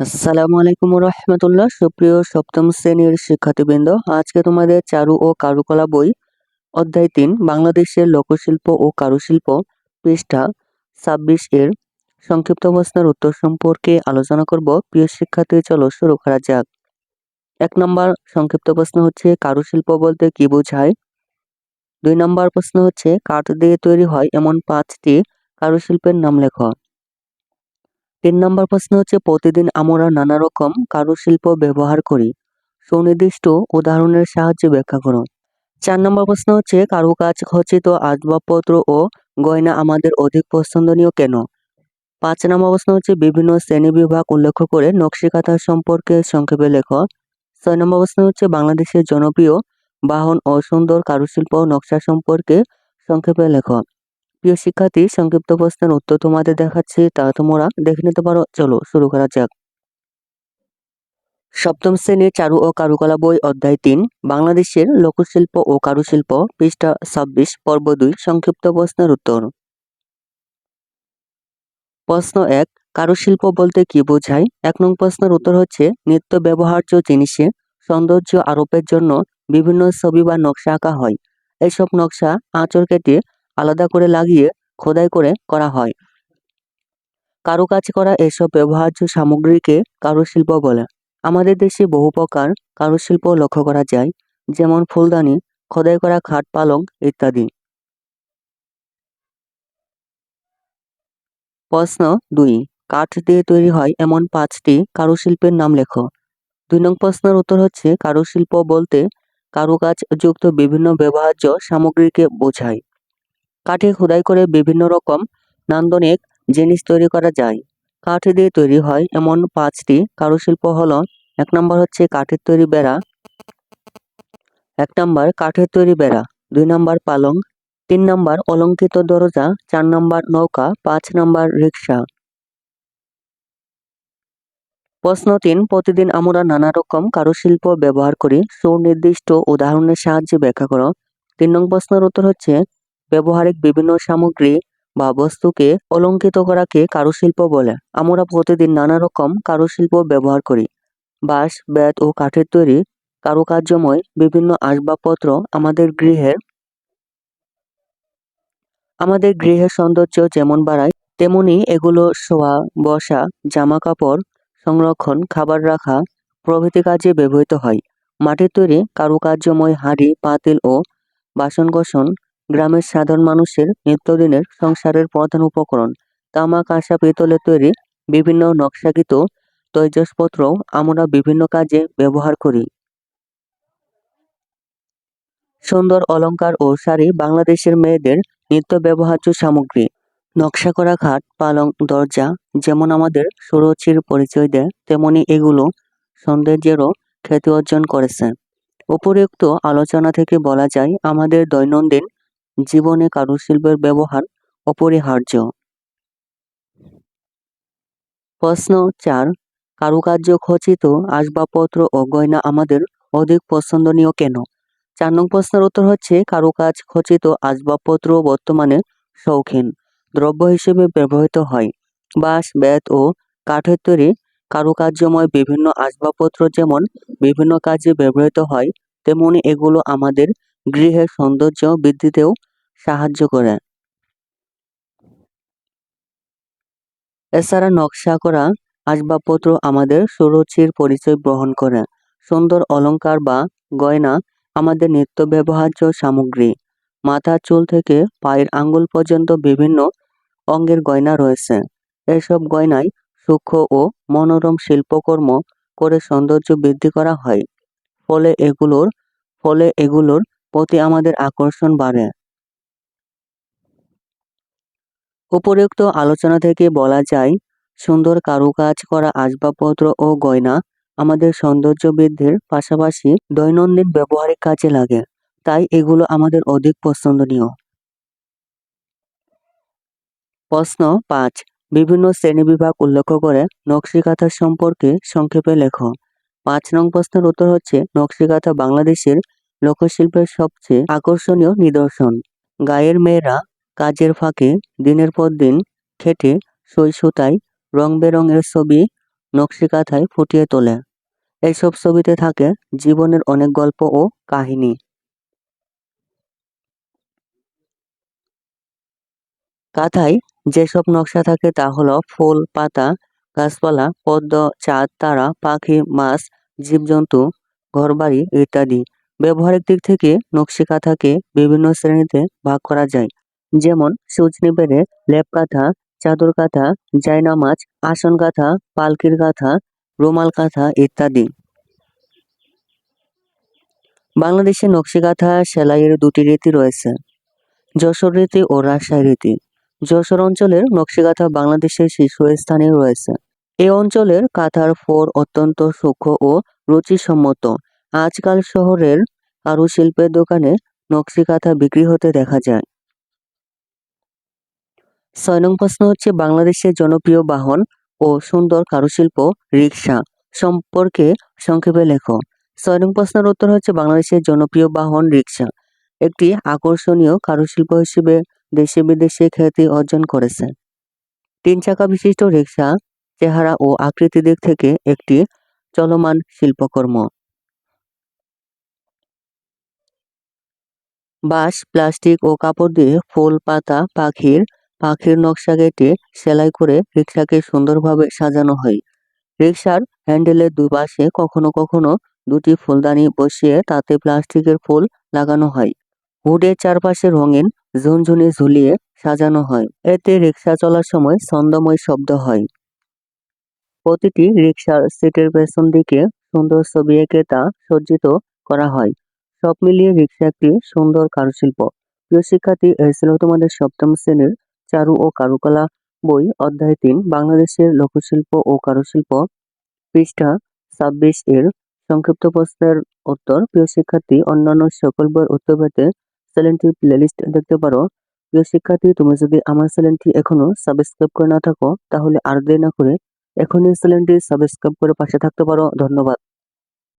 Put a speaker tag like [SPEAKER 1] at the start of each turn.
[SPEAKER 1] আসসালামু আলাইকুম রহমতুল্লাহ সুপ্রিয় সপ্তম শ্রেণির শিক্ষার্থীবৃন্দ। আজকে তোমাদের চারু ও কারুকলা বই, অধ্যায় তিন, বাংলাদেশের লোকশিল্প ও কারুশিল্প পৃষ্ঠা ছাব্বিশ এর সংক্ষিপ্ত প্রশ্নের উত্তর সম্পর্কে আলোচনা করব। প্রিয় শিক্ষার্থী, চলো শুরু করা যাক। এক নম্বর সংক্ষিপ্ত প্রশ্ন হচ্ছে, কারুশিল্প বলতে কি বোঝায়? দুই নম্বর প্রশ্ন হচ্ছে, কাঠ দিয়ে তৈরি হয় এমন পাঁচটি কারুশিল্পের নাম লেখো। তিন নম্বর প্রশ্ন হচ্ছে, প্রতিদিন আমরা নানা রকম কারুশিল্প ব্যবহার করি। সুনির্দিষ্ট উদাহরণের সাহায্যে ব্যাখ্যা করো। চার নম্বর প্রশ্ন হচ্ছে, কারুকাজ খচিত আসবাবপত্র ও গয়না আমাদের অধিক পছন্দনীয় কেন? পাঁচ নম্বর প্রশ্ন হচ্ছে, বিভিন্ন শ্রেণি বিভাগ উল্লেখ করে নকশিকাথা সম্পর্কে সংক্ষেপে লেখ। ছয় নম্বর প্রশ্ন হচ্ছে, বাংলাদেশের জনপ্রিয় বাহন ও সুন্দর কারুশিল্প নকশা সম্পর্কে সংক্ষেপে লেখ। প্রিয় শিক্ষার্থী, সংক্ষিপ্ত প্রশ্নের উত্তর তোমাদের দেখাচ্ছি, তা তোমরা দেখে নিতে পারো। চলো শুরু করা যাক। সপ্তম শ্রেণির চারু ও কারুকলা বই অধ্যায় তিন, বাংলাদেশের লোকশিল্প ও কারুশিল্প, পৃষ্ঠা ছাব্বিশ, পর্ব দুই, সংক্ষিপ্ত প্রশ্নের উত্তর। প্রশ্ন এক, কারুশিল্প বলতে কি বোঝায়? এক নং প্রশ্নের উত্তর হচ্ছে, নিত্য ব্যবহার্য জিনিসে সৌন্দর্য আরোপের জন্য বিভিন্ন ছবি বা নকশা আঁকা হয়। এসব নকশা আঁচড় কেটে আলাদা করে লাগিয়ে খোদাই করে করা হয়। কারুকাজ করা এসব ব্যবহার্য সামগ্রীকে কারুশিল্প বলে। আমাদের দেশে বহু প্রকার কারুশিল্প লক্ষ্য করা যায়, যেমন ফুলদানি, খোদাই করা খাট পালং ইত্যাদি। প্রশ্ন দুই, কাঠ দিয়ে তৈরি হয় এমন পাঁচটি কারুশিল্পের নাম লেখো। দুই নং প্রশ্নের উত্তর হচ্ছে, কারুশিল্প বলতে কারুকাজ যুক্ত বিভিন্ন ব্যবহার্য সামগ্রীকে বোঝায়। কাঠে খোদাই করে বিভিন্ন রকম নান্দনিক জিনিস তৈরি করা যায়। কাঠ দিয়ে তৈরি হয় এমন পাঁচটি কারুশিল্প হলো, এক নম্বর হচ্ছে কাঠের তৈরি বেড়া, এক নম্বর কাঠের তৈরি বেড়া, দুই নম্বর পালং, তিন নম্বর অলঙ্কৃত দরজা, চার নম্বর নৌকা, পাঁচ নম্বর রিক্সা প্রশ্ন তিন, প্রতিদিন আমরা নানা রকম কারুশিল্প ব্যবহার করি। সুনির্দিষ্ট উদাহরণের সাহায্যে ব্যাখ্যা করো। তিন নং প্রশ্নের উত্তর হচ্ছে ব্যবহারিক বিভিন্ন সামগ্রী বা বস্তুকে অলঙ্কৃত করাকে কারুশিল্প বলে। আমরা প্রতিদিন নানা রকম কারুশিল্প ব্যবহার করি। বাঁশ বেত ও কাঠের তৈরি কারুকার্যময় বিভিন্ন আসবাবপত্র আমাদের গৃহের আমাদের গৃহের সৌন্দর্য যেমন বাড়ায়, তেমনি এগুলো শোয়া, বসা জামা কাপড় সংরক্ষণ, খাবার রাখা প্রভৃতি কাজে ব্যবহৃত হয়। মাটির তৈরি কারুকার্যময় হাঁড়ি, পাতিল ও বাসনকোসন গ্রামের সাধারণ মানুষের নিত্যদিনের সংসারের প্রধান উপকরণ। তামাক কাঁসা পিতলের তৈরি বিভিন্ন নকশাকৃত তৈজসপত্র আমরা বিভিন্ন কাজে ব্যবহার করি। সুন্দর অলংকার ও শাড়ি বাংলাদেশের মেয়েদের নিত্য ব্যবহার্য সামগ্রী। নকশা করা খাট, পালং, দরজা যেমন আমাদের সুরুচির পরিচয় দেয়, তেমনি এগুলো সৌন্দর্যেরও খ্যাতি অর্জন করেছে। উপরোক্ত আলোচনা থেকে বলা যায়, আমাদের দৈনন্দিন জীবনে কারুশিল্পের ব্যবহার অপরিহার্য। প্রশ্ন চার, কারুকার্য খচিত আসবাবপত্র ও গয়না আমাদের অধিক পছন্দনীয় কেন? চার নং প্রশ্নের উত্তর হচ্ছে, কারুকাজ খচিত আসবাবপত্র বর্তমানে শৌখিন, দ্রব্য হিসেবে ব্যবহৃত হয়। বাঁশ, বেত ও কাঠের তৈরি কারুকার্যময় বিভিন্ন আসবাবপত্র যেমন বিভিন্ন কাজে ব্যবহৃত হয়, তেমনি এগুলো আমাদের গৃহের সৌন্দর্য বৃদ্ধিতেও সাহায্য করে। এছাড়া নকশা করা আসবাবপত্র আমাদের সুরুচির পরিচয় বহন করে। সুন্দর অলংকার বা গয়না আমাদের নিত্য ব্যবহার্য সামগ্রী। মাথার চুল থেকে পায়ের আঙ্গুল পর্যন্ত বিভিন্ন অঙ্গের গয়না রয়েছে। এসব গয়নায় সূক্ষ্ম ও মনোরম শিল্পকর্ম করে সৌন্দর্য বৃদ্ধি করা হয়। ফলে এগুলোর ফলে এগুলোর প্রতি আমাদের আকর্ষণ বাড়ে। উপরোক্ত আলোচনা থেকে বলা যায়, সুন্দর কারুকাজ করা আসবাবপত্র ও গয়না আমাদের সৌন্দর্য বৃদ্ধির পাশাপাশি দৈনন্দিন ব্যবহারিক কাজে লাগে, তাই এগুলো আমাদের অধিক পছন্দনীয়। প্রশ্ন পাঁচ, বিভিন্ন শ্রেণি বিভাগ উল্লেখ করে নকশিকাথা সম্পর্কে সংক্ষেপে লেখ। পাঁচ নং প্রশ্নের উত্তর হচ্ছে, নকশিকাথা বাংলাদেশের লোকশিল্পের সবচেয়ে আকর্ষণীয় নিদর্শন। গায়ের মেয়েরা কাজের ফাঁকে দিনের পর দিন খেটে, সই সুতায় রং বেরঙের ছবি নকশি কাঁথায় ফুটিয়ে তোলে। এইসব ছবিতে থাকে জীবনের অনেক গল্প ও কাহিনী। কাঁথায় যেসব নকশা থাকে তা হলো ফুল, পাতা, গাছপালা, পদ্ম, চাঁদ, তারা, পাখি, মাছ, জীবজন্তু, ঘরবাড়ি ইত্যাদি। ব্যবহারিক দিক থেকে নকশি কাঁথাকে বিভিন্ন শ্রেণীতে ভাগ করা যায়। যেমন সজনি বেড়ে, লেপ কাঁথা, চাদর কাঁথা জায়নামাজ আসন কাঁথা, পালকির কাঁথা, রুমাল কাঁথা ইত্যাদি। বাংলাদেশে নকশি কাঁথা সেলাইয়ের দুটি রীতি রয়েছে। যশোর রীতি ও রাজশাহী রীতি। যশোর অঞ্চলের নকশি কাঁথা বাংলাদেশের শীর্ষস্থানে রয়েছে। এই অঞ্চলের কাঁথার ফোর অত্যন্ত সূক্ষ্ম ও রুচিসম্মত। আজকাল শহরের কারুশিল্পের দোকানে নকশি কাঁথা বিক্রি হতে দেখা যায়। ছয় নং প্রশ্ন হচ্ছে, বাংলাদেশের জনপ্রিয় বাহন ও সুন্দর কারুশিল্প রিক্সা সম্পর্কে সংক্ষেপে লেখো। ছয় নং প্রশ্নের উত্তর হচ্ছে, বাংলাদেশের জনপ্রিয় বাহন রিক্সা একটি আকর্ষণীয় কারুশিল্প হিসেবে দেশে বিদেশে খ্যাতি অর্জন করেছে। তিন চাকা বিশিষ্ট রিক্সা চেহারা ও আকৃতি দিক থেকে একটি চলমান শিল্পকর্ম। বাঁশ, প্লাস্টিক ও কাপড় দিয়ে ফুল, পাতা, পাখির পাখির নকশা কেটে সেলাই করে রিক্সাকে সুন্দরভাবে সাজানো হয়। রিক্সার হ্যান্ডেলের দুই পাশে কখনো কখনো দুটি ফুলদানি বসিয়ে তাতে প্লাস্টিকের ফুল লাগানো হয়। হুডের চারপাশে রঙিন ঝুনঝুনি ঝুলিয়ে সাজানো হয়। এতে রিক্সা চলার সময় ছন্দময় শব্দ হয়। প্রতিটি রিক্সার সিটের পেছন দিকে সুন্দর ছবি এঁকে তা সজ্জিত করা হয়। সব মিলিয়ে রিক্সা একটি সুন্দর কারুশিল্প। প্রিয় শিক্ষার্থী, এই ছিল তোমাদের সপ্তম শ্রেণির চারু ও কারুকলা বই, অধ্যায় তিন, বাংলাদেশের লোকশিল্প ও কারুশিল্প, পৃষ্ঠা ছাব্বিশ এর সংক্ষিপ্ত প্রশ্নের উত্তর। প্রিয় শিক্ষার্থী, অন্যান্য সকল বইয়ের উত্তর পেতে চ্যানেলটি প্লেলিস্ট দেখতে পারো। প্রিয় শিক্ষার্থী, তুমি যদি আমার চ্যানেলটি এখনও সাবস্ক্রাইব করে না থাকো, তাহলে আর দেরি না করে এখনই চ্যানেলটি সাবস্ক্রাইব করে পাশে থাকতে পারো। ধন্যবাদ।